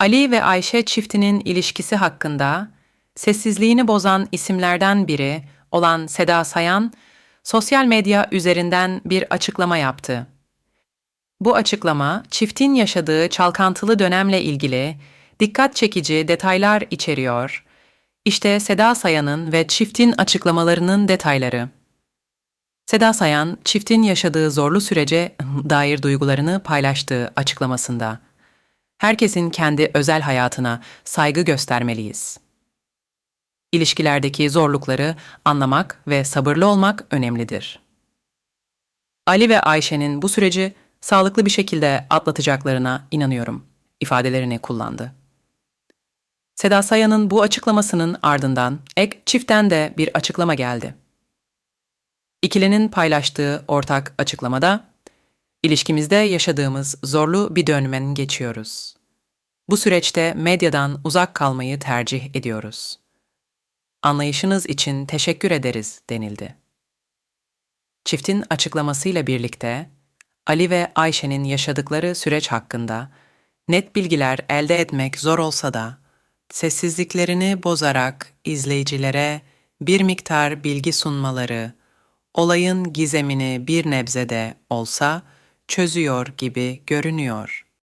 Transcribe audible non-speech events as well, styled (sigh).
Ali ve Ayşe çiftinin ilişkisi hakkında sessizliğini bozan isimlerden biri olan Seda Sayan, sosyal medya üzerinden bir açıklama yaptı. Bu açıklama, çiftin yaşadığı çalkantılı dönemle ilgili dikkat çekici detaylar içeriyor. İşte Seda Sayan'ın ve çiftin açıklamalarının detayları. Seda Sayan, çiftin yaşadığı zorlu sürece (laughs) dair duygularını paylaştığı açıklamasında. Herkesin kendi özel hayatına saygı göstermeliyiz. İlişkilerdeki zorlukları anlamak ve sabırlı olmak önemlidir. Ali ve Ayşe'nin bu süreci sağlıklı bir şekilde atlatacaklarına inanıyorum ifadelerini kullandı. Seda Sayan'ın bu açıklamasının ardından ek çiften de bir açıklama geldi. İkilinin paylaştığı ortak açıklamada, İlişkimizde yaşadığımız zorlu bir dönmen geçiyoruz. Bu süreçte medyadan uzak kalmayı tercih ediyoruz. Anlayışınız için teşekkür ederiz denildi. Çiftin açıklamasıyla birlikte Ali ve Ayşe'nin yaşadıkları süreç hakkında net bilgiler elde etmek zor olsa da sessizliklerini bozarak izleyicilere bir miktar bilgi sunmaları olayın gizemini bir nebzede olsa çözüyor gibi görünüyor.